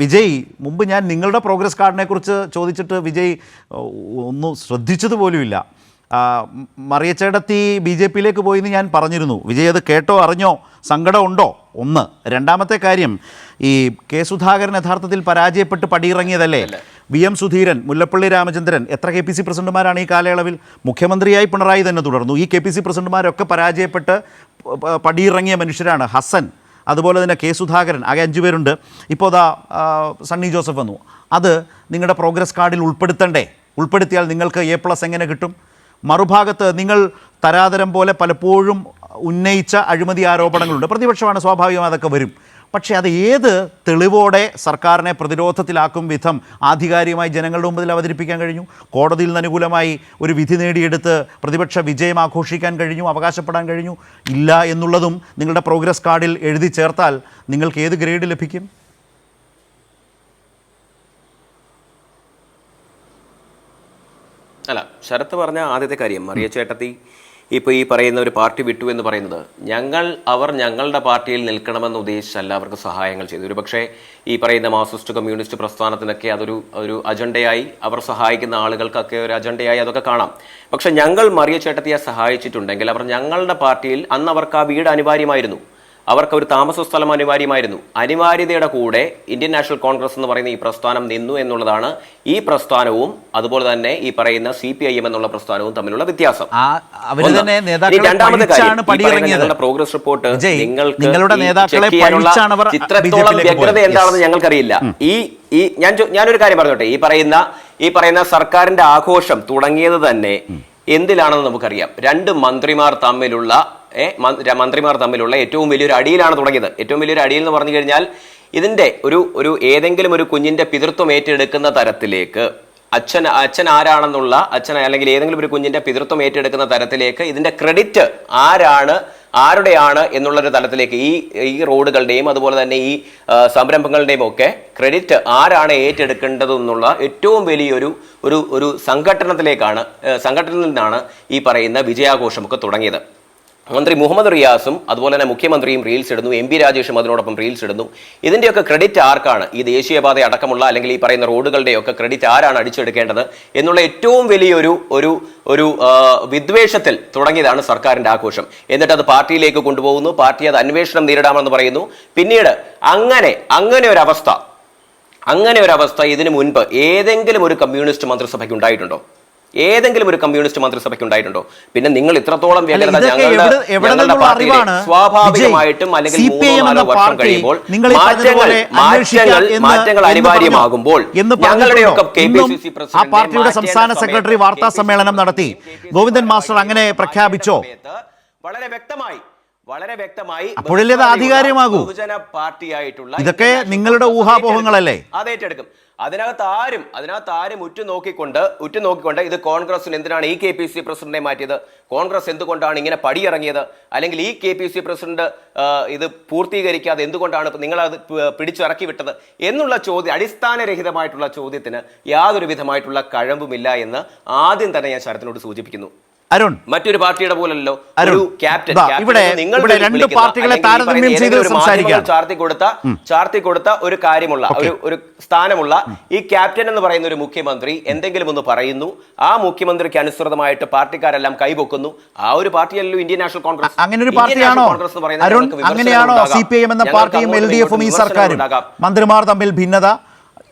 വിജയ് മുമ്പ് ഞാൻ നിങ്ങളുടെ പ്രോഗ്രസ് കാർഡിനെ കുറിച്ച് ചോദിച്ചിട്ട് വിജയ് ഒന്നും ശ്രദ്ധിച്ചത് പോലുമില്ല മറിയച്ചേടത്തി ബി ജെ പിയിലേക്ക് പോയി എന്ന് ഞാൻ പറഞ്ഞിരുന്നു. വിജയ് അത് കേട്ടോ അറിഞ്ഞോ? സങ്കടം ഉണ്ടോ ഒന്ന്. രണ്ടാമത്തെ കാര്യം ഈ കെ സുധാകരൻ യഥാർത്ഥത്തിൽ പരാജയപ്പെട്ട് പടിയിറങ്ങിയതല്ലേ? വി എം സുധീരൻ മുല്ലപ്പള്ളി രാമചന്ദ്രൻ എത്ര കെ പി സി പ്രസിഡന്റുമാരാണ് ഈ കാലയളവിൽ? മുഖ്യമന്ത്രിയായി പിണറായി തന്നെ തുടർന്നു. ഈ കെ പി സി പ്രസിഡന്റുമാരൊക്കെ പരാജയപ്പെട്ട് പടിയിറങ്ങിയ മനുഷ്യരാണ് ഹസൻ അതുപോലെ തന്നെ കെ സുധാകരൻ ആകെ അഞ്ചു പേരുണ്ട്. ഇപ്പോൾ ദാ സണ്ണി ജോസഫ് വന്നു. അത് നിങ്ങളുടെ പ്രോഗ്രസ് കാർഡിൽ ഉൾപ്പെടുത്തണ്ടേ? ഉൾപ്പെടുത്തിയാൽ നിങ്ങൾക്ക് എ പ്ലസ് എങ്ങനെ കിട്ടും? മറുഭാഗത്ത് നിങ്ങൾ തരാതരം പോലെ പലപ്പോഴും ഉന്നയിച്ച അഴിമതി ആരോപണങ്ങളുണ്ട്. പ്രതിപക്ഷമാണ് സ്വാഭാവികമായി അതൊക്കെ വരും. പക്ഷേ അത് ഏത് തെളിവോടെ സർക്കാരിനെ പ്രതിരോധത്തിലാക്കും വിധം ആധികാരികമായി ജനങ്ങളുടെ മുമ്പിൽ അവതരിപ്പിക്കാൻ കഴിഞ്ഞു? കോടതിയിൽ നിന്ന് അനുകൂലമായി ഒരു വിധി നേടിയെടുത്ത് പ്രതിപക്ഷ വിജയം ആഘോഷിക്കാൻ കഴിഞ്ഞു അവകാശപ്പെടാൻ കഴിഞ്ഞു? ഇല്ല എന്നുള്ളതും നിങ്ങളുടെ പ്രോഗ്രസ് കാർഡിൽ എഴുതി ചേർത്താൽ നിങ്ങൾക്ക് ഏത് ഗ്രേഡ് ലഭിക്കും? അല്ല ശരത്ത് പറഞ്ഞ ആദ്യത്തെ കാര്യം മറിയ ചേട്ടത്തി ഇപ്പോൾ ഈ പറയുന്ന ഒരു പാർട്ടി വിട്ടു എന്ന് പറയുന്നത് ഞങ്ങൾ അവർ ഞങ്ങളുടെ പാർട്ടിയിൽ നിൽക്കണമെന്ന് ഉദ്ദേശിച്ചല്ല അവർക്ക് സഹായങ്ങൾ ചെയ്തു. ഒരു പക്ഷേ ഈ പറയുന്ന മാർസിസ്റ്റ് കമ്മ്യൂണിസ്റ്റ് പ്രസ്ഥാനത്തിനൊക്കെ അതൊരു ഒരു അജണ്ടയായി അവർ സഹായിക്കുന്ന ആളുകൾക്കൊക്കെ ഒരു അജണ്ടയായി അതൊക്കെ കാണാം. പക്ഷെ ഞങ്ങൾ മറിയ ചേട്ടത്തിയെ സഹായിച്ചിട്ടുണ്ടെങ്കിൽ അവർ ഞങ്ങളുടെ പാർട്ടിയിൽ അന്ന് അവർക്ക് ആ വീട് അനിവാര്യമായിരുന്നു. അവർക്ക് ഒരു താമസ സ്ഥലം അനിവാര്യമായിരുന്നു. അനിവാര്യതയുടെ കൂടെ ഇന്ത്യൻ നാഷണൽ കോൺഗ്രസ് എന്ന് പറയുന്ന ഈ പ്രസ്ഥാനം നിന്നു എന്നുള്ളതാണ് ഈ പ്രസ്ഥാനവും അതുപോലെ തന്നെ ഈ പറയുന്ന സി പി ഐ എം എന്നുള്ള പ്രസ്ഥാനവും തമ്മിലുള്ള വ്യത്യാസം. രണ്ടാമത്തെ കാര്യം, പ്രോഗ്രസ് റിപ്പോർട്ട് നിങ്ങൾക്ക് വ്യഗ്രത പോയത്. എന്താണെന്ന് ഞങ്ങൾക്കറിയില്ല. ഈ ഈ ഞാൻ ഞാനൊരു കാര്യം പറഞ്ഞോട്ടെ. ഈ പറയുന്ന ഈ പറയുന്ന സർക്കാരിന്റെ ആഘോഷം തുടങ്ങിയത് തന്നെ എന്തിലാണെന്ന് നമുക്കറിയാം. രണ്ട് മന്ത്രിമാർ തമ്മിലുള്ള മന്ത്രിമാർ തമ്മിലുള്ള ഏറ്റവും വലിയൊരു അടിയിലാണ് തുടങ്ങിയത്. ഏറ്റവും വലിയൊരു അടിയിൽ എന്ന് പറഞ്ഞു കഴിഞ്ഞാൽ ഇതിന്റെ ഒരു ഒരു ഏതെങ്കിലും ഒരു കുഞ്ഞിന്റെ പിതൃത്വം ഏറ്റെടുക്കുന്ന തരത്തിലേക്ക് അച്ഛൻ അച്ഛൻ ആരാണെന്നുള്ള അച്ഛൻ അല്ലെങ്കിൽ ഏതെങ്കിലും ഒരു കുഞ്ഞിന്റെ പിതൃത്വം ഏറ്റെടുക്കുന്ന തരത്തിലേക്ക് ഇതിന്റെ ക്രെഡിറ്റ് ആരാണ് ആരുടെയാണ് എന്നുള്ളൊരു തലത്തിലേക്ക് ഈ ഈ റോഡുകളുടെയും അതുപോലെ തന്നെ ഈ സംരംഭങ്ങളുടെയും ഒക്കെ ക്രെഡിറ്റ് ആരാണ് ഏറ്റെടുക്കേണ്ടത് എന്നുള്ള ഏറ്റവും വലിയൊരു ഒരു ഒരു സംഘടനത്തിലേക്കാണ് സംഘടനയിൽ നിന്നാണ് ഈ പറയുന്ന വിജയാഘോഷമൊക്കെ തുടങ്ങിയത്. മന്ത്രി മുഹമ്മദ് റിയാസും അതുപോലെ തന്നെ മുഖ്യമന്ത്രിയും റീൽസ് ഇടുന്നു. എം പി രാജേഷും അതിനോടൊപ്പം റീൽസ് ഇടുന്നു. ഇതിന്റെയൊക്കെ ക്രെഡിറ്റ് ആർക്കാണ്? ഈ ദേശീയപാത അടക്കമുള്ള അല്ലെങ്കിൽ ഈ പറയുന്ന റോഡുകളുടെയൊക്കെ ക്രെഡിറ്റ് ആരാണ് അടിച്ചെടുക്കേണ്ടത് എന്നുള്ള ഏറ്റവും വലിയൊരു ഒരു ഒരു വിദ്വേഷത്തിൽ തുടങ്ങിയതാണ് സർക്കാരിന്റെ ആഘോഷം. എന്നിട്ട് അത് പാർട്ടിയിലേക്ക് കൊണ്ടുപോകുന്നു. പാർട്ടി അത് അന്വേഷണം നേരിടാമെന്ന് പറയുന്നു. പിന്നീട് അങ്ങനെ അങ്ങനെ ഒരു അവസ്ഥ അങ്ങനെ ഒരു അവസ്ഥ ഇതിനു മുൻപ് ഏതെങ്കിലും ഒരു കമ്മ്യൂണിസ്റ്റ് മന്ത്രിസഭയ്ക്ക് ഉണ്ടായിട്ടുണ്ടോ? ഏതെങ്കിലും ഒരു കമ്മ്യൂണിസ്റ്റ് മന്ത്രിസഭയ്ക്ക് ഉണ്ടായിട്ടുണ്ടോ പിന്നെ നിങ്ങൾ ഇത്രത്തോളം ഞങ്ങളുടെ പാർട്ടിയിലെ അറിവാണ്? സ്വാഭാവികമായിട്ടും അല്ലെങ്കിൽ മൂന്നോ നാലോ വർഷം കഴിയുമ്പോൾ മാറ്റങ്ങൾ മാറ്റങ്ങൾ മാറ്റങ്ങൾ അനിവാര്യമാകുമ്പോൾ പറഞ്ഞു. എന്ന് ഞങ്ങളുടെയൊക്കെ കെ പി സി സി ആ പാർട്ടിയുടെ സംസ്ഥാന സെക്രട്ടറി വാർത്താ സമ്മേളനം നടത്തി ഗോവിന്ദൻ മാസ്റ്റർ അങ്ങനെ പ്രഖ്യാപിച്ചോ വളരെ വ്യക്തമായി വളരെ വ്യക്തമായി അപ്പോഴല്ലേ അത് ആധികാരികമാകൂ? ബഹുജന പാർട്ടിയായിട്ടുള്ള ഇതൊക്കെ നിങ്ങളുടെ ഊഹാപോഹങ്ങളല്ലേ? അത് ഏറ്റെടുക്കും അതിനകത്ത് ആരും അതിനകത്ത് ആരും ഉറ്റുനോക്കിക്കൊണ്ട് ഉറ്റുനോക്കിക്കൊണ്ട് ഇത് കോൺഗ്രസിന് എന്തിനാണ് ഈ കെ പി സി പ്രസിഡന്റിനെ മാറ്റിയത്? കോൺഗ്രസ് എന്തുകൊണ്ടാണ് ഇങ്ങനെ പടിയിറങ്ങിയത്? അല്ലെങ്കിൽ ഈ കെ പി സി പ്രസിഡന്റ് ഇത് പൂർത്തീകരിക്കാതെ എന്തുകൊണ്ടാണ് നിങ്ങളത് പിടിച്ചിറക്കി വിട്ടത്? എന്നുള്ള ചോദ്യം അടിസ്ഥാനരഹിതമായിട്ടുള്ള ചോദ്യത്തിന് യാതൊരു വിധമായിട്ടുള്ള കഴമ്പുമില്ല എന്ന് ആദ്യം തന്നെ ഞാൻ ശരത്തിനോട് സൂചിപ്പിക്കുന്നു. അരുൺ. മറ്റൊരു പാർട്ടിയുടെ പോലല്ലോ ഒരു ക്യാപ്റ്റൻ. ഇവിടെ- ഇവിടെ രണ്ട് പാർട്ടികളെ താരതമ്യം ചെയ്ത് സംസാരിക്കാം. ചാർത്തി കൊടുത്ത ചാർത്തി കൊടുത്ത ഒരു കാര്യമുള്ള ഒരു ഒരു സ്ഥാനമുള്ള ഈ ക്യാപ്റ്റൻ എന്ന് പറയുന്ന ഒരു മുഖ്യമന്ത്രി എന്തെങ്കിലും ഒന്ന് പറയുന്നു. ആ മുഖ്യമന്ത്രിക്ക് അനുസൃതമായിട്ട് പാർട്ടിക്കാരെല്ലാം കൈപൊക്കുന്നു ആ ഒരു പാർട്ടിയല്ലോ ഇന്ത്യൻ നാഷണൽ കോൺഗ്രസ്. അങ്ങനെ ഒരു പാർട്ടിയാണോ? കോൺഗ്രസ് എന്ന് പറയുന്നത് അങ്ങനെയാണോ സി പി ഐ എം എന്ന പാർട്ടിയും എൽ ഡി എഫും ഈ സർക്കാരും? മന്ത്രിമാർ തമ്മിൽ ഭിന്നത?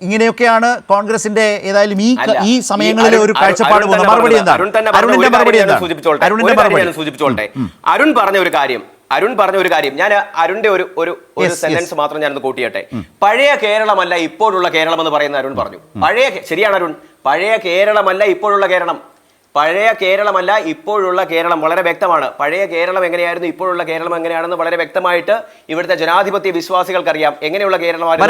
ഇങ്ങനെയൊക്കെയാണ് കോൺഗ്രസിന്റെ ഏതായാലും ഈ ഈ സമയങ്ങളിൽ ഒരു കാഴ്ചപ്പാട് മറുപടി പറഞ്ഞ അരുണിന്റെ മറുപടി. അരുണിന്റെ മറുപടി സൂചിപ്പിച്ചോട്ടെ. അരുൺ പറഞ്ഞ ഒരു കാര്യം അരുൺ പറഞ്ഞ ഒരു കാര്യം. ഞാൻ അരുണിന്റെ ഒരു ഒരു ഒരു സെന്റൻസ് മാത്രം ഞാനൊന്ന് കൂട്ടിയട്ടെ. പഴയ കേരളമല്ല ഇപ്പോഴുള്ള കേരളം എന്ന് പറയുന്ന അരുൺ പറഞ്ഞു. പഴയ ശരിയാണ് അരുൺ. പഴയ കേരളമല്ല ഇപ്പോഴുള്ള കേരളം. പഴയ കേരളമല്ല ഇപ്പോഴുള്ള കേരളം. വളരെ വ്യക്തമാണ്. പഴയ കേരളം എങ്ങനെയായിരുന്നു ഇപ്പോഴുള്ള കേരളം എങ്ങനെയാണെന്ന് വളരെ വ്യക്തമായിട്ട് ഇവിടുത്തെ ജനാധിപത്യ വിശ്വാസികൾക്കറിയാം. എങ്ങനെയുള്ള കേരളമായിരുന്നു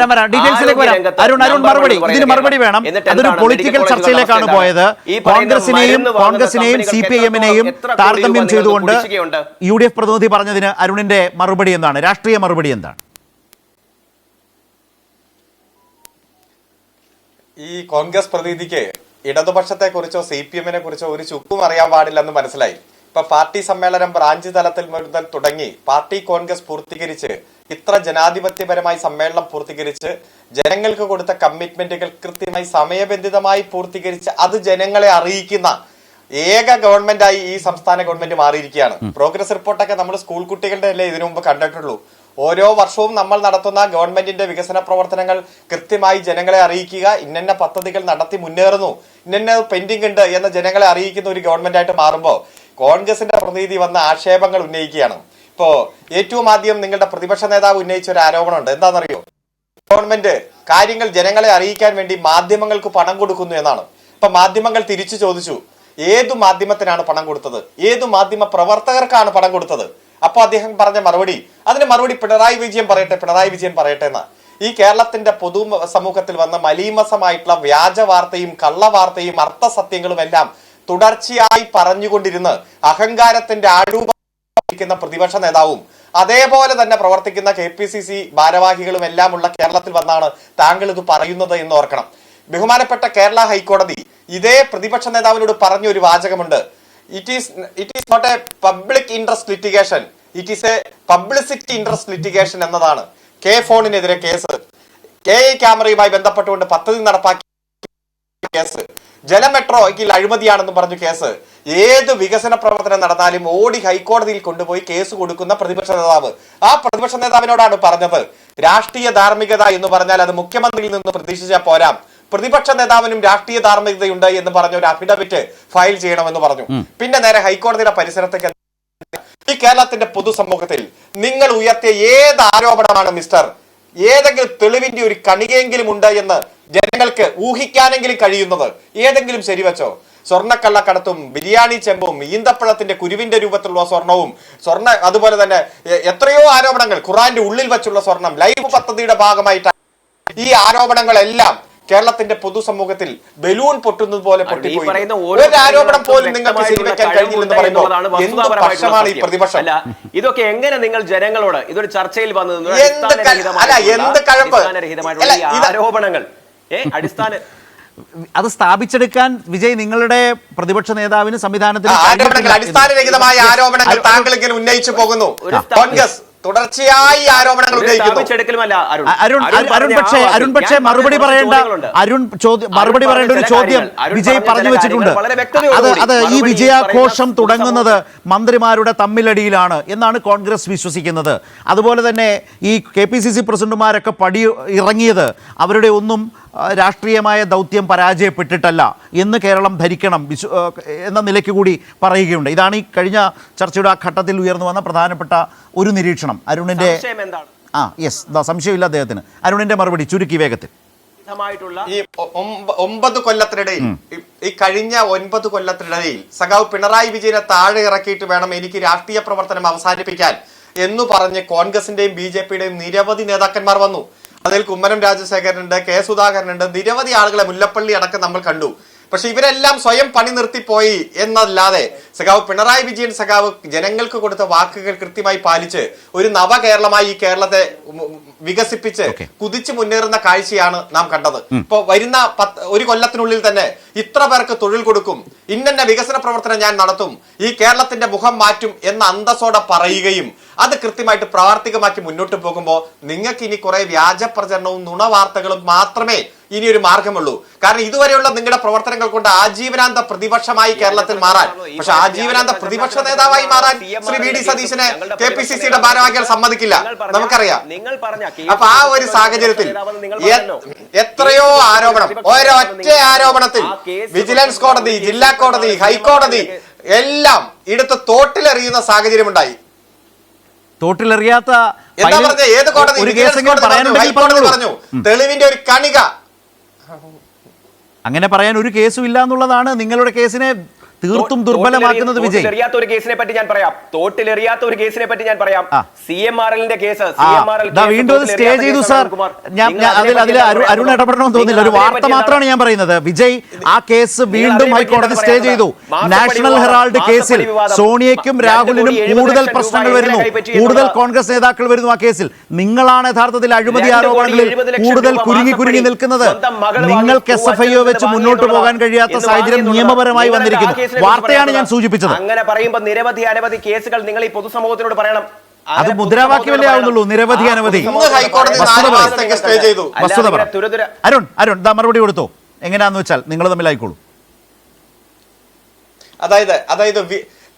എന്നിട്ട് പൊളിറ്റിക്കൽ ചർച്ചയിലേക്കാണ് പോയത്. ഈ കോൺഗ്രസിനെയും കോൺഗ്രസിനെയും സി പി എമ്മിനെയും താരതമ്യം ചെയ്തുകൊണ്ട്? യു ഡി എഫ് പ്രതിനിധി പറഞ്ഞതിന് അരുണിന്റെ മറുപടി എന്താണ്? രാഷ്ട്രീയ മറുപടി എന്താണ്? ഈ കോൺഗ്രസ് പ്രതിനിധിക്ക് ഇടതുപക്ഷത്തെ കുറിച്ചോ സി പി എമ്മിനെ കുറിച്ചോ ഒരു ചുക്കും അറിയാൻ പാടില്ലെന്ന് മനസ്സിലായി. ഇപ്പൊ പാർട്ടി സമ്മേളനം ബ്രാഞ്ച് തലത്തിൽ മുതൽ തുടങ്ങി. പാർട്ടി കോൺഗ്രസ് പൂർത്തീകരിച്ച് ഇത്ര ജനാധിപത്യപരമായി സമ്മേളനം പൂർത്തീകരിച്ച് ജനങ്ങൾക്ക് കൊടുത്ത കമ്മിറ്റ്മെന്റുകൾ കൃത്യമായി സമയബന്ധിതമായി പൂർത്തീകരിച്ച് അത് ജനങ്ങളെ അറിയിക്കുന്ന ഏക ഗവൺമെന്റായി ഈ സംസ്ഥാന ഗവൺമെന്റ് മാറിയിരിക്കുകയാണ്. പ്രോഗ്രസ് റിപ്പോർട്ടൊക്കെ നമ്മൾ സ്കൂൾ കുട്ടികളുടെ അല്ലേ ഇതിനു മുമ്പ് കണ്ടിട്ടുള്ളൂ. ഓരോ വർഷവും നമ്മൾ നടത്തുന്ന ഗവൺമെന്റിന്റെ വികസന പ്രവർത്തനങ്ങൾ കൃത്യമായി ജനങ്ങളെ അറിയിക്കുക. ഇന്നന്ന പദ്ധതികൾ നടത്തി മുന്നേറുന്നു. ഇന്നെ പെൻഡിംഗ് ഉണ്ട് എന്ന് ജനങ്ങളെ അറിയിക്കുന്ന ഒരു ഗവൺമെന്റ് ആയിട്ട് മാറുമ്പോൾ കോൺഗ്രസിന്റെ പ്രതിനിധി വന്ന ആക്ഷേപങ്ങൾ ഉന്നയിക്കുകയാണ്. ഇപ്പോ ഏറ്റവും ആദ്യം നിങ്ങളുടെ പ്രതിപക്ഷ നേതാവ് ഉന്നയിച്ച ഒരു ആരോപണമുണ്ട് എന്താണെന്നറിയോ? ഗവൺമെന്റ് കാര്യങ്ങൾ ജനങ്ങളെ അറിയിക്കാൻ വേണ്ടി മാധ്യമങ്ങൾക്ക് പണം കൊടുക്കുന്നു എന്നാണ്. ഇപ്പൊ മാധ്യമങ്ങൾ തിരിച്ചു ചോദിച്ചു. ഏതു മാധ്യമത്തിനാണ് പണം കൊടുത്തത്? ഏതു മാധ്യമ പ്രവർത്തകർക്കാണ് പണം കൊടുത്തത്? അപ്പൊ അദ്ദേഹം പറഞ്ഞ മറുപടി അതിന് മറുപടി പിണറായി വിജയൻ പറയട്ടെ പിണറായി വിജയൻ പറയട്ടെ എന്ന്. ഈ കേരളത്തിന്റെ പൊതു സമൂഹത്തിൽ വന്ന മലീമസമായിട്ടുള്ള വ്യാജ വാർത്തയും കള്ളവാർത്തയും അർത്ഥസത്യങ്ങളും എല്ലാം തുടർച്ചയായി പറഞ്ഞുകൊണ്ടിരുന്ന് അഹങ്കാരത്തിന്റെ ആരൂപിക്കുന്ന പ്രതിപക്ഷ നേതാവും അതേപോലെ തന്നെ പ്രവർത്തിക്കുന്ന കെ പി സി സി ഭാരവാഹികളും എല്ലാം ഉള്ള കേരളത്തിൽ വന്നാണ് താങ്കൾ ഇത് പറയുന്നത് എന്ന് ഓർക്കണം. ബഹുമാനപ്പെട്ട കേരള ഹൈക്കോടതി ഇതേ പ്രതിപക്ഷ നേതാവിനോട് പറഞ്ഞ ഒരു വാചകമുണ്ട്. It is it is not a public interest litigation it is a publicity interest litigation എന്നതാണ്. കെ ഫോണിനെതിരെ കേസ്. കെ ഐ ക്യാമറയുമായി ബന്ധപ്പെട്ടുകൊണ്ട് പദ്ധതി നടപ്പാക്കി കേസ്. ജല മെട്രോയ്ക്ക് അഴിമതിയാണെന്ന് പറഞ്ഞു കേസ്. ഏത് വികസന പ്രവർത്തനം നടന്നാലും ഓടി ഹൈക്കോടതിയിൽ കൊണ്ടുപോയി കേസ് കൊടുക്കുന്ന പ്രതിപക്ഷ നേതാവ്. ആ പ്രതിപക്ഷ നേതാവിനോടാണ് പറഞ്ഞത്. രാഷ്ട്രീയ ധാർമ്മികത എന്ന് പറഞ്ഞാൽ അത് മുഖ്യമന്ത്രിയിൽ നിന്ന് പ്രതീക്ഷിച്ചാൽ പോരാ. പ്രതിപക്ഷ നേതാവിനും രാഷ്ട്രീയ ധാർമ്മികതയുണ്ട് എന്ന് പറഞ്ഞ ഒരു അഫിഡവിറ്റ് ഫയൽ ചെയ്യണമെന്ന് പറഞ്ഞു. പിന്നെ നേരെ ഹൈക്കോടതിയുടെ പരിസരത്തേക്ക് ഈ കേരളത്തിന്റെ പൊതുസമൂഹത്തിൽ നിങ്ങൾ ഉയർത്തിയ ഏത് ആരോപണമാണ് മിസ്റ്റർ ഏതെങ്കിലും തെളിവിന്റെ ഒരു കണികയെങ്കിലും ഉണ്ട് എന്ന് ജനങ്ങൾക്ക് ഊഹിക്കാനെങ്കിലും കഴിയുന്നത് ഏതെങ്കിലും ശരിവച്ചോ? സ്വർണക്കള്ളക്കടത്തും ബിരിയാണി ചെമ്പും ഈന്തപ്പഴത്തിന്റെ കുരുവിന്റെ രൂപത്തിലുള്ള സ്വർണവും സ്വർണ അതുപോലെ തന്നെ എത്രയോ ആരോപണങ്ങൾ ഖുറാന്റെ ഉള്ളിൽ വെച്ചുള്ള സ്വർണം ലൈവ് പദ്ധതിയുടെ ഭാഗമായിട്ടാണ് ഈ ആരോപണങ്ങളെല്ലാം കേരളത്തിന്റെ പൊതുസമൂഹത്തിൽ ബലൂൺ പൊട്ടുന്നത് പോലെ പൊട്ടിപ്പോയി. ഒരു ആരോപണം പോലും നിങ്ങൾക്ക് ശരിവെക്കാൻ കഴിഞ്ഞില്ലെന്ന് പറയുമ്പോൾ എന്ത് പക്ഷമാണ് ഈ പ്രതിപക്ഷം അല്ല ഇതൊക്കെ എങ്ങനെ നിങ്ങൾ ജനങ്ങളോട് ഇതൊരു ചർച്ചയിൽ വന്നത്? എന്ത് കഴപ്പ് ആരോപണങ്ങൾ. ഏ അടിസ്ഥാന അത് സ്ഥാപിച്ചെടുക്കാൻ വിജയ് നിങ്ങളുടെ പ്രതിപക്ഷ നേതാവിന് സംവിധാനത്തിന് കഴിഞ്ഞിട്ടില്ല. അടിസ്ഥാനരഹിതമായ ആരോപണങ്ങൾ താങ്കൾ ഇങ്ങനെ ഉന്നയിച്ചു പോകുന്നു. കോൺഗ്രസ് തുടർച്ചയായി ആരോപണങ്ങൾ അരുൺ. പക്ഷേ അരുൺ പക്ഷേ മറുപടി പറയേണ്ട അരുൺ ചോദ്യം മറുപടി പറയേണ്ട ഒരു ചോദ്യം വിജയ് പറഞ്ഞു വെച്ചിട്ടുണ്ട്. അത് അത് ഈ വിജയാഘോഷം തുടങ്ങുന്നത് മന്ത്രിമാരുടെ തമ്മിലടിയിലാണ് എന്നാണ് കോൺഗ്രസ് വിശ്വസിക്കുന്നത്. അതുപോലെ തന്നെ ഈ കെ പി സി സി പ്രസിഡന്റുമാരൊക്കെ പടി ഇറങ്ങിയത് അവരുടെ ഒന്നും രാഷ്ട്രീയമായ ദൗത്യം പരാജയപ്പെട്ടിട്ടല്ല. എന്ന് കേരളം ധരിക്കണം വിശ്വ എന്ന നിലയ്ക്ക് കൂടി പറയുകയുണ്ട്. ഇതാണ് ഈ കഴിഞ്ഞ ചർച്ചയുടെ ആ ഘട്ടത്തിൽ ഉയർന്നു വന്ന പ്രധാനപ്പെട്ട ഒരു നിരീക്ഷണം. അരുണിന്റെ ആ യെസ് സംശയമില്ല അദ്ദേഹത്തിന്. അരുണിന്റെ മറുപടി ചുരുക്കി വേഗത്തിൽ. ഈ ഒമ്പത് കൊല്ലത്തിനിടയിൽ ഈ- ഈ കഴിഞ്ഞ ഒൻപത് കൊല്ലത്തിനിടയിൽ സഖാവ് പിണറായി വിജയനെ താഴെ ഇറക്കിയിട്ട് വേണം എനിക്ക് രാഷ്ട്രീയ പ്രവർത്തനം അവസാനിപ്പിക്കാൻ എന്ന് പറഞ്ഞ് കോൺഗ്രസിന്റെയും ബി ജെ പിയുടെയും നിരവധി നേതാക്കന്മാർ വന്നു. അതിൽ കുമ്മനം രാജശേഖരനുണ്ട് കെ സുധാകരനുണ്ട്. നിരവധി ആളുകളെ മുല്ലപ്പള്ളി അടക്കം നമ്മൾ കണ്ടു. പക്ഷെ ഇവരെല്ലാം സ്വയം പണി നിർത്തിപ്പോയി എന്നല്ലാതെ സഖാവ് പിണറായി വിജയൻ സഖാവ് ജനങ്ങൾക്ക് കൊടുത്ത വാക്കുകൾ കൃത്യമായി പാലിച്ച് ഒരു നവകേരളമായി ഈ കേരളത്തെ വികസിപ്പിച്ച്. കുതിച്ചു മുന്നേറുന്ന കാഴ്ചയാണ് നാം കണ്ടത്. ഇപ്പൊ വരുന്ന ഒരു കൊല്ലത്തിനുള്ളിൽ തന്നെ ഇത്ര പേർക്ക് തൊഴിൽ കൊടുക്കും ഇന്നെ വികസന പ്രവർത്തനം ഞാൻ നടത്തും ഈ കേരളത്തിന്റെ മുഖം മാറ്റും എന്ന അന്തസ്സോടെ പറയുകയും അത് കൃത്യമായിട്ട് പ്രാവർത്തികമാക്കി മുന്നോട്ട് പോകുമ്പോൾ നിങ്ങൾക്ക് ഇനി കുറെ വ്യാജ പ്രചരണവും നുണ വാർത്തകളും മാത്രമേ ഇനി ഒരു മാർഗമുള്ളൂ. കാരണം ഇതുവരെയുള്ള നിങ്ങളുടെ പ്രവർത്തനങ്ങൾ കൊണ്ട് ആജീവനാന്ത പ്രതിപക്ഷമായി കേരളത്തിൽ മാറാൻ. പക്ഷെ ആജീവനാന്ത പ്രതിപക്ഷ നേതാവായി മാറാൻ ശ്രീ വി ഡി സതീശനെ കെ പി സി സിയുടെ ഭാരവാഹികൾ സമ്മതിക്കില്ല. നമുക്കറിയാം. അപ്പൊ ആ ഒരു സാഹചര്യത്തിൽ. എത്രയോ ആരോപണം ഒരൊറ്റ ആരോപണത്തിൽ വിജിലൻസ് കോടതി ജില്ലാ കോടതി ഹൈക്കോടതി എല്ലാം ഇടത്ത് തോട്ടിലെറിയുന്ന സാഹചര്യം ഉണ്ടായി തോട്ടിലെറിയാത്ത എന്താ ഫയലിൽ പറഞ്ഞ? ഏത് കോടതി? ഒരു വിജിലൻസ് കേസെങ്കിലും കോടതി പറഞ്ഞു, പറയാനുണ്ടെങ്കിൽ ഹൈക്കോടതി പറഞ്ഞോളൂ. പറഞ്ഞു. തെളിവിന്റെ ഒരു കണിക. അങ്ങനെ പറയാൻ ഒരു കേസും ഇല്ല എന്നുള്ളതാണ് നിങ്ങളുടെ കേസിനെ തീർത്തും ദുർബലമാക്കുന്നത് വിജയ്. എറിയാത്ത ഒരു കേസിനെ പറ്റി ഞാൻ പറയാം. തോട്ടിലെറിയാത്ത ഒരു കേസിനെ പറ്റി ഞാൻ പറയാം. സി എം ആർ എല്ലിന്റെ കേസ് വീണ്ടും സ്റ്റേ ചെയ്തു സാർ. ഞാൻ അതിൽ അതിൽ അരുൺ ഇടപെടണമെന്ന് തോന്നില്ല ഒരു വാർത്ത മാത്രമാണ് ഞാൻ പറയുന്നത്. വിജയ് ആ കേസ് വീണ്ടും ഹൈക്കോടതി സ്റ്റേ ചെയ്തു. നാഷണൽ ഹെറാൾഡ് കേസിൽ. സോണിയയ്ക്കും രാഹുലിനും കൂടുതൽ പ്രശ്നങ്ങൾ വരുന്നു. കൂടുതൽ കോൺഗ്രസ് നേതാക്കൾ വരുന്നു ആ കേസിൽ. നിങ്ങളാണ് യഥാർത്ഥത്തിൽ അഴിമതി ആരോപണങ്ങളിൽ കൂടുതൽ കുരുങ്ങി കുരുങ്ങി നിൽക്കുന്നത്. നിങ്ങൾക്ക് എസ് എഫ് ഐ ഒ വെച്ച് മുന്നോട്ട് പോകാൻ കഴിയാത്ത സാഹചര്യം നിയമപരമായി വന്നിരിക്കുന്നു. വാർത്തയാണ് ഞാൻ സൂചിപ്പിച്ചത്. അങ്ങനെ പറയുമ്പോൾ നിരവധി അനവധി കേസുകൾ നിങ്ങൾ ഈ പൊതുസമൂഹത്തിനോട് പറയണം. അത് മുദ്രാവാക്യമല്ലേ ആവുന്നുള്ളൂ. നിരവധി അനവധി. പൊതുസമൂഹത്തിനോട് ഹൈക്കോടതി നാല് വസ്തുത പറ. അരുൺ അരുൺ ദാ മറുപടി കൊടുത്തു. എങ്ങനെയാന്ന് വെച്ചാൽ നിങ്ങൾ തമ്മിൽ ആയിക്കോളൂ. അതായത് അതായത്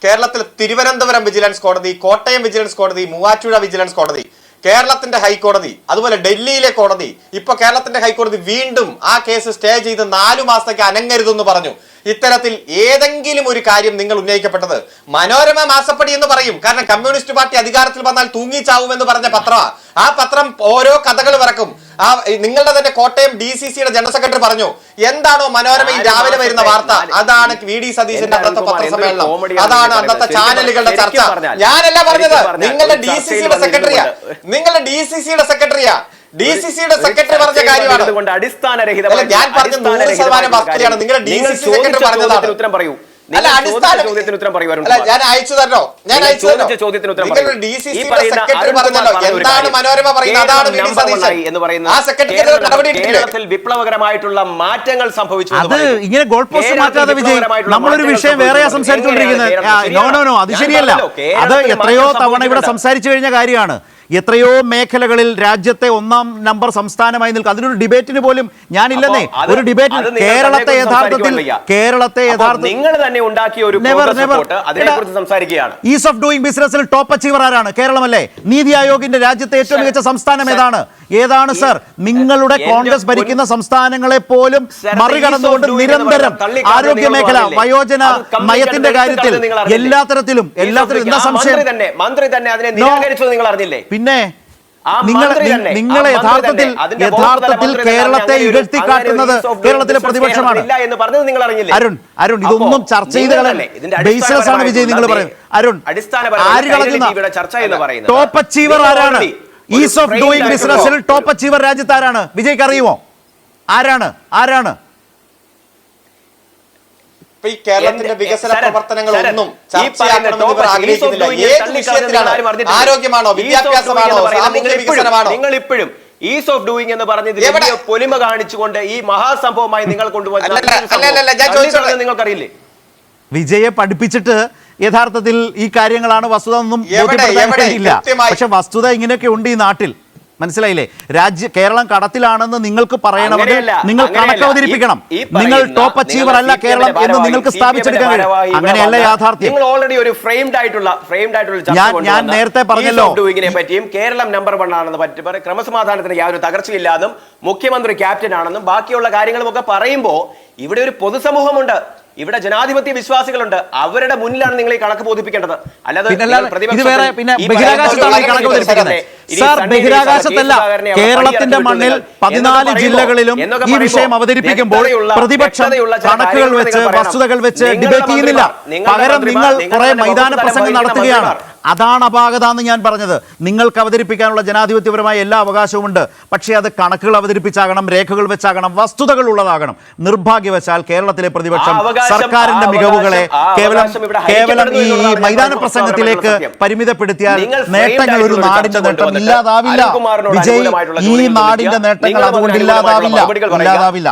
കേരളത്തിൽ തിരുവനന്തപുരം വിജിലൻസ് കോടതി കോട്ടയം വിജിലൻസ് കോടതി മൂവാറ്റുപുഴ വിജിലൻസ് കോടതി കേരളത്തിന്റെ ഹൈക്കോടതി അതുപോലെ ഡൽഹിയിലെ കോടതി ഇപ്പൊ കേരളത്തിന്റെ ഹൈക്കോടതി വീണ്ടും ആ കേസ് സ്റ്റേ ചെയ്ത് നാലു മാസത്തേക്ക് അനങ്ങരുതെന്ന് പറഞ്ഞു. ഇത്തരത്തിൽ ഏതെങ്കിലും ഒരു കാര്യം നിങ്ങൾ ഉന്നയിക്കപ്പെട്ടത്. മനോരമ മാസപ്പടി എന്ന് പറയും. കാരണം കമ്മ്യൂണിസ്റ്റ് പാർട്ടി അധികാരത്തിൽ വന്നാൽ തൂങ്ങിച്ചാവുമെന്ന് പറഞ്ഞ പത്രമാണ് ആ പത്രം ഓരോ കഥകൾ പറക്കും ആ നിങ്ങളുടെ തന്നെ കോട്ടയം ഡി സി സിയുടെ ജനറൽ സെക്രട്ടറി പറഞ്ഞു. എന്താണോ മനോരമ രാവിലെ വരുന്ന വാർത്ത? അതാണ് വി ഡി സതീശന്റെ അന്നത്തെ പത്രസമ്മേളനം. അതാണ് അന്നത്തെ. ചാനലുകളുടെ ചർച്ച. ഞാനല്ല പറഞ്ഞത് നിങ്ങളുടെ ഡി സി സിയുടെ സെക്രട്ടറിയാ. നിങ്ങളുടെ ഡി സി സിയുടെ സെക്രട്ടറിയാ. ഡി സി സിയുടെ സെക്രട്ടറി പറഞ്ഞ കാര്യമാണ്. ഞാൻ പറഞ്ഞ നൂറ് ശതമാനം വസ്തുതയാണ്. നിങ്ങളുടെ ഡി സി ചോദിച്ച സെക്രട്ടറി പറഞ്ഞതാണ്. ഉത്തരം പറയൂ. ചോദ്യത്തിന് ഉത്തരം. ഞാൻ അയച്ചു തരണോ? ഞാൻ നിങ്ങൾ അയച്ചു തരണോ? ചോദ്യത്തിന് ഉത്തരം കേരളത്തിൽ വിപ്ലവകരമായിട്ടുള്ള മാറ്റങ്ങൾ സംഭവിച്ചു അത് ഇങ്ങനെ ഗോൾ പോസ്റ്റ് മാറ്റാതെ വിജയ് നമ്മളൊരു വിഷയം വേറെയാ. സംസാരിച്ചുകൊണ്ടിരിക്കുന്നത് നോ നോ നോ അത് ശരിയല്ല. അത് എത്രയോ തവണ ഇവിടെ. സംസാരിച്ചു കഴിഞ്ഞ കാര്യമാണ്. എത്രയോ മേഖലകളിൽ രാജ്യത്തെ ഒന്നാം നമ്പർ സംസ്ഥാനമായി നിൽക്കുക അതിനൊരു ഡിബേറ്റിന് പോലും ഞാനില്ലെന്നേ. ഒരു ഡിബേറ്റ് കേരളത്തെ യഥാർത്ഥത്തിൽ കേരളത്തെ യഥാർത്ഥത്തിൽ നിങ്ങൾ തന്നെ ഉണ്ടാക്കിയ ഒരു സംസാരിക്കുകയാണ്. ഈസ് ഓഫ് ഡൂയിങ് ബിസിനസ്സിൽ ടോപ്പ് അച്ചീവർ ആരാണ്? കേരളമല്ലേ? നീതി ആയോഗിന്റെ രാജ്യത്തെ ഏറ്റവും മികച്ച സംസ്ഥാനം ഏതാണ്? ഏതാണ് സർ നിങ്ങളുടെ കോൺഗ്രസ് ഭരിക്കുന്ന സംസ്ഥാനങ്ങളെ പോലും മറികടന്നുകൊണ്ട് നിരന്തരം ആരോഗ്യ മേഖല വയോജന മയത്തിന്റെ കാര്യത്തിൽ എല്ലാ തരത്തിലും എല്ലാ തരത്തിലും. എന്താ സംശയം? മന്ത്രി തന്നെ അതിനെ നിരാകരിച്ചു നിങ്ങൾ അറിഞ്ഞില്ലേ? പിന്നെ നിങ്ങൾ നിങ്ങളെ യഥാർത്ഥത്തിൽ യഥാർത്ഥത്തിൽ കേരളത്തെ doing കേരളത്തിലെ പ്രതിപക്ഷമാണ്. അരുൺ അരുൺ ഇതൊന്നും ചർച്ച ചെയ്ത് ബേസ്ലെസ് ആണ് വിജയ് നിങ്ങൾ പറയും അരുൺ ആര് കളഞ്ഞ ടോപ്പ് അച്ചീവർ ആരാണ്? ഈസ് ഓഫ് ഡൂയിങ് ബിസിനസ്സിൽ ടോപ്പ് അച്ചീവർ രാജ്യത്ത് ആരാണ്? വിജയ്ക്ക് അറിയുമോ? ആരാണ്? ആരാണ്? ഇപ്പൊ ഈ കേരളത്തിന്റെ വികസന പ്രവർത്തനങ്ങളൊന്നും ചർച്ചയാക്കണമെന്ന് ഇവർ ആഗ്രഹിക്കുന്നില്ല. ഏത് വിഷയത്തിലാണ്. ആരോഗ്യമാണോ? വിദ്യാഭ്യാസമാണോ? സാമൂഹ്യ നിങ്ങൾ ഇപ്പോഴും- വികസനമാണോ? നിങ്ങൾ ഇപ്പോഴും ഈസ് ഓഫ് ഡൂയിങ് എന്ന് പറഞ്ഞത് എവിടെ? വലിയ പൊലിമ കാണിച്ചുകൊണ്ട് ഈ മഹാസംഭവമായി നിങ്ങൾ കൊണ്ടുപോകുന്നത് നിങ്ങൾക്കറിയില്ലേ? വിജയെ പഠിപ്പിച്ചിട്ട് യഥാർത്ഥത്തിൽ ഈ കാര്യങ്ങളാണ് വസ്തുത ഒന്നും എവിടെ, ബോധ്യപ്പെടുത്താൻ കഴിയില്ല. പക്ഷെ വസ്തുത ഇങ്ങനെയൊക്കെ ഉണ്ട് ഈ നാട്ടിൽ. മനസ്സിലായില്ലേ? രാജ്യ കേരളം കടത്തിലാണെന്ന് നിങ്ങൾക്ക് പറയണമെങ്കിൽ നിങ്ങൾ. കണക്ക് അവതരിപ്പിക്കണം. നിങ്ങൾ ടോപ്പ് അച്ചീവർ അല്ല കേരളം എന്ന് നിങ്ങൾക്ക് സ്ഥാപിച്ചെടുക്കാൻ കഴിയും. അങ്ങനെയല്ല യാഥാർത്ഥ്യം. ഓൾറെഡി ഒരു ഫ്രെയിംഡ് ആയിട്ടുള്ള ഫ്രെയിംഡ് ആയിട്ടുള്ള ഞാൻ- ഞാൻ നേരത്തെ പറഞ്ഞല്ലോ. പറ്റിയും കേരളം നമ്പർ വൺ ആണെന്ന് പറ്റി പറ- ക്രമസമാധാനത്തിന് യാതൊരു തകർച്ചയില്ലാതും മുഖ്യമന്ത്രി ക്യാപ്റ്റൻ ആണെന്നും ബാക്കിയുള്ള കാര്യങ്ങളും ഒക്കെ പറയുമ്പോൾ ഇവിടെ ഒരു പൊതുസമൂഹമുണ്ട്. ഇവിടെ ജനാധിപത്യ വിശ്വാസികളുണ്ട്. അവരുടെ മുന്നിലാണ് നിങ്ങൾ ഈ കണക്ക് ബോധിപ്പിക്കേണ്ടത്. അല്ലാതെ ബഹിരാകാശത്തല്ല കേരളത്തിന്റെ മണ്ണിൽ പതിനാല് ജില്ലകളിലും ഈ വിഷയം അവതരിപ്പിക്കുമ്പോൾ പ്രതിപക്ഷം കണക്കുകൾ വെച്ച് വസ്തുതകൾ വെച്ച് ഡിബേറ്റ് ചെയ്യുന്നില്ല. പകരം നിങ്ങൾ കുറെ മൈതാന പ്രസംഗം നടത്തുകയാണ്. അതാണ് അപാകത എന്ന് ഞാൻ പറഞ്ഞത്. നിങ്ങൾക്ക് അവതരിപ്പിക്കാനുള്ള ജനാധിപത്യപരമായ എല്ലാ അവകാശവും ഉണ്ട്. പക്ഷേ അത് കണക്കുകൾ അവതരിപ്പിച്ചാകണം രേഖകൾ വെച്ചാകണം വസ്തുതകൾ ഉള്ളതാകണം. നിർഭാഗ്യവശാൽ കേരളത്തിലെ പ്രതിപക്ഷം സർക്കാരിന്റെ മികവുകളെ കേവലം കേവലം ഈ മൈതാന പ്രസംഗത്തിലേക്ക് പരിമിതപ്പെടുത്തിയാൽ നേട്ടങ്ങൾ ഒരു നാടിന്റെ നേട്ടം ഇല്ലാതാവില്ല. വിജയ് ഈ നാടിന്റെ. നേട്ടങ്ങൾ അതുകൊണ്ട് ഇല്ലാതാവില്ല. ഇല്ലാതാവില്ല.